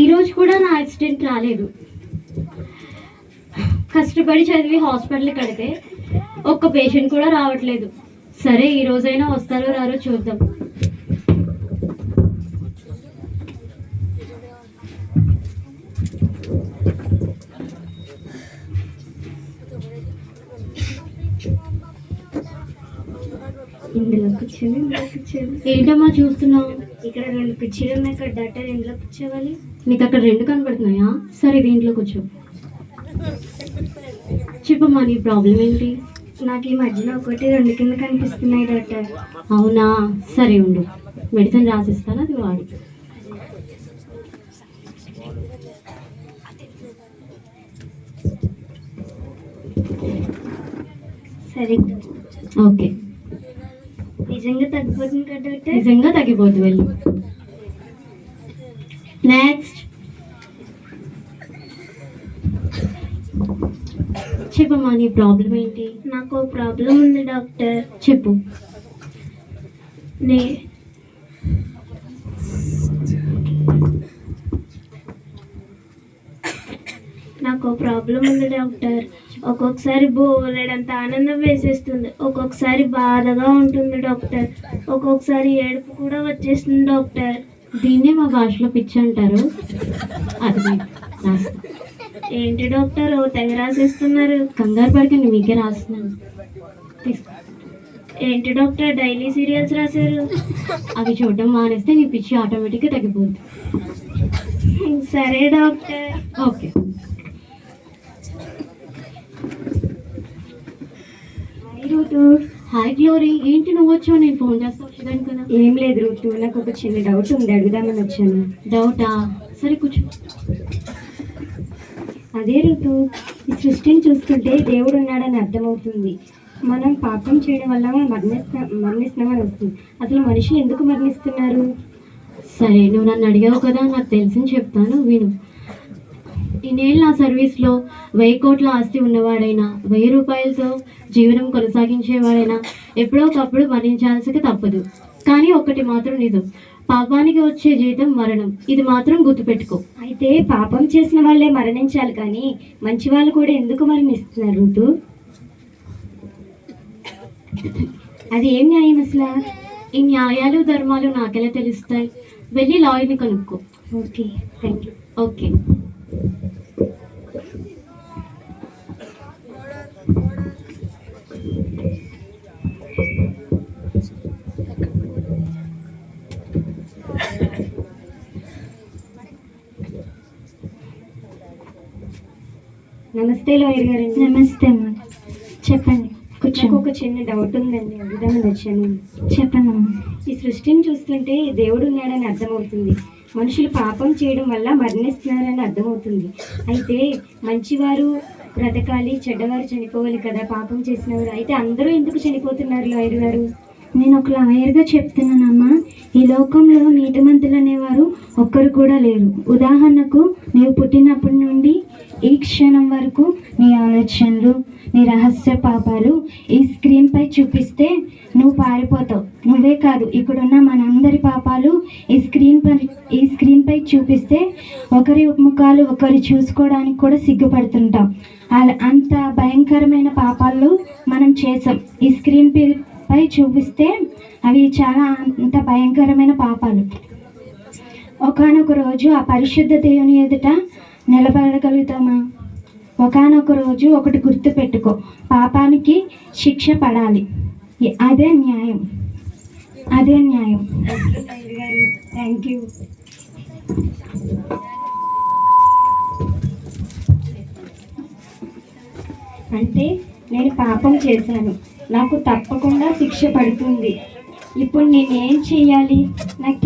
ఈరోజు కూడా నా యాక్సిడెంట్ రాలేదు. కష్టపడి చదివి హాస్పిటల్ కడితే ఒక్క పేషెంట్ కూడా రావట్లేదు. సరే ఈ రోజైనా వస్తారో రారో చూద్దాం. ఇందులో ఇందులో ఏంటమ్మా చూస్తున్నావు? ఇక్కడ రెండు కుర్చీలు ఉన్నాయి ఇక్కడ డాక్టర్ ఇందులో కూర్చోవాలి నీకు అక్కడ రెండు కనబడుతున్నాయా? సరే దీంట్లో కూర్చో. చెప్పమ్మా నీ ప్రాబ్లం ఏంటి? నాకు ఈ మధ్యన ఒకటి రెండు కింద కనిపిస్తున్నాయి డాక్టర్ అవునా? సరే ఉండు. మెడిసిన్ రాసిస్తాను అది వాడు. సరే. ఓకే. నిజంగా తగ్గిపోతుంది కదా డాక్టర్? నిజంగా తగ్గిపోద్దు వెళ్ళు. నెక్స్ట్ చెప్పమ్మా నీ ప్రాబ్లం ఏంటి? నాకు ప్రాబ్లం ఉంది డాక్టర్. చెప్పు. నే ప్రాబ్లం ఉంది డాక్టర్. ఒక్కొక్కసారి బోలెడంత ఆనందం వేసేస్తుంది. ఒక్కొక్కసారి బాధగా ఉంటుంది డాక్టర్. ఒక్కొక్కసారి ఏడుపు కూడా వచ్చేస్తుంది డాక్టర్. దీన్నే మా భాషలో పిచ్చి అంటారు. అది ఏంటి డాక్టర్? తెగ రాసేస్తున్నారు. కంగారు పడకండి మీకే రాస్తున్నాను. ఏంటి డాక్టర్? డైలీ సీరియల్స్ రాశారు. అవి చూడడం మానేస్తే నీ పిచ్చి ఆటోమేటిక్గా తగ్గిపోద్ది. సరే doctor. Okay. Ritu hi Glory ఏంటి నువ్వు వచ్చావు? నేను ఫోన్ చేస్తా వచ్చేదాన్ని కదా. ఏం లేదు ఋతు నాకు ఒక చిన్న డౌట్ ఉంది. అడుగుదామని వచ్చాను. డౌటా సరే కూర్చో. అదే ఋతు ఈ సృష్టిని చూస్తుంటే దేవుడు ఉన్నాడని అర్థమవుతుంది. మనం పాపం చేయడం వల్ల మరణిస్తా మరణిస్తున్నామని వస్తుంది. అసలు మనుషులు ఎందుకు మరణిస్తున్నారు? సరే నువ్వు నన్ను అడిగావు కదా. నాకు తెలిసింది చెప్తాను. విను. నా సర్వీస్లో వెయ్యి కోట్ల ఆస్తి ఉన్నవాడైనా వెయ్యి రూపాయలతో జీవనం కొనసాగించేవాడైనా ఎప్పుడో ఒకప్పుడు మరణించాల్సిక తప్పదు. కానీ ఒకటి మాత్రం నిజం. పాపానికి వచ్చే జీతం మరణం. ఇది మాత్రం గుర్తుపెట్టుకో. అయితే పాపం చేసిన వాళ్ళే మరణించాలి కానీ మంచి వాళ్ళు కూడా ఎందుకు మరణిస్తున్నారు ఋతు అది ఏం న్యాయం అసలు? ఈ న్యాయాలు ధర్మాలు నాకెలా తెలుస్తాయి? వెళ్ళి లాయర్ని కనుక్కో. Okay thank you okay. నమస్తే లాయర్ గారు. నమస్తే అమ్మా. చెప్పండి. నాకు ఒక చిన్న డౌట్ ఉందండి. అడుగుదామని వచ్చాను చెప్పండి ఈ సృష్టిని చూస్తుంటే దేవుడు ఉన్నాడని అర్థమవుతుంది. మనుషులు పాపం చేయడం వల్ల మరణిస్తున్నారని అర్థమవుతుంది. అయితే మంచివారు బ్రతకాలి చెడ్డవారు చనిపోవాలి కదా పాపం చేసినవారు. అయితే అందరూ ఎందుకు చనిపోతున్నారు లాయర్ గారు? నేను ఒక లాయర్గా చెప్తున్నానమ్మా. ఈ లోకంలో నీతిమంతులు అనేవారు ఒక్కరు కూడా లేరు. ఉదాహరణకు నీవు పుట్టినప్పటి నుండి ఈ క్షణం వరకు నీ ఆలోచనలు నీ రహస్య పాపాలు ఈ స్క్రీన్ పై చూపిస్తే నువ్వు పారిపోతావు. నువ్వే కాదు ఇక్కడున్న మనందరి పాపాలు ఈ స్క్రీన్ పై ఈ స్క్రీన్ పై చూపిస్తే ఒకరి ముఖాలు ఒకరు చూసుకోవడానికి కూడా సిగ్గుపడుతుంటాం. అలా అంత భయంకరమైన పాపాలు మనం చేసాం. ఈ స్క్రీన్ పై చూపిస్తే అవి చాలా అంత భయంకరమైన పాపాలు. ఒకనొక రోజు ఆ పరిశుద్ధ దేవుని ఎదుట నిలబడగలుగుతామా? ఒకనొక రోజు ఒకటి గుర్తు పెట్టుకో పాపానికి శిక్ష పడాలి. అదే న్యాయం. అదే న్యాయం. Thank you. అంటే నేను పాపం చేశాను. నాకు తప్పకుండా శిక్ష పడుతుంది. ఇప్పుడు నేనేం చేయాలి? నాకు